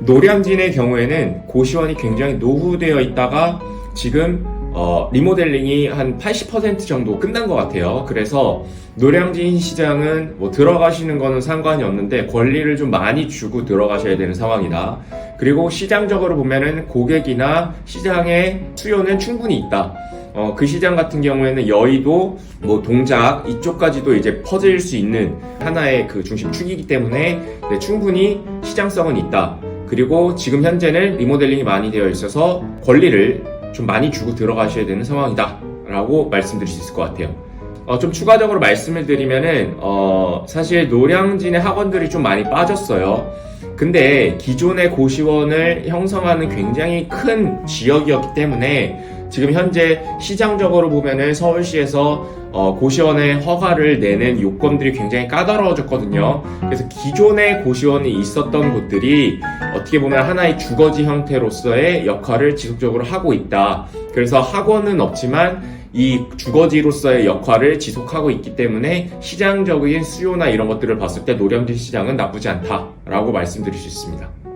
노량진의 경우에는 고시원이 굉장히 노후되어 있다가 지금 어, 리모델링이 한 80% 정도 끝난 것 같아요. 그래서 노량진 시장은 뭐 들어가시는 거는 상관이 없는데 권리를 좀 많이 주고 들어가셔야 되는 상황이다. 그리고 시장적으로 보면은 고객이나 시장의 수요는 충분히 있다. 어, 그 시장 같은 경우에는 여의도, 뭐 동작 이쪽까지도 이제 퍼질 수 있는 하나의 그 중심축이기 때문에 네, 충분히 시장성은 있다. 그리고 지금 현재는 리모델링이 많이 되어 있어서 권리를 좀 많이 주고 들어가셔야 되는 상황이다. 라고 말씀드릴 수 있을 것 같아요. 어, 좀 추가적으로 말씀을 드리면은, 어, 사실 노량진의 학원들이 좀 많이 빠졌어요. 근데 기존의 고시원을 형성하는 굉장히 큰 지역이었기 때문에 지금 현재 시장적으로 보면은 서울시에서 어, 고시원의 허가를 내는 요건들이 굉장히 까다로워졌거든요. 그래서 기존의 고시원이 있었던 곳들이 어떻게 보면 하나의 주거지 형태로서의 역할을 지속적으로 하고 있다. 그래서 학원은 없지만 이 주거지로서의 역할을 지속하고 있기 때문에 시장적인 수요나 이런 것들을 봤을 때 노량진 시장은 나쁘지 않다라고 말씀드릴 수 있습니다.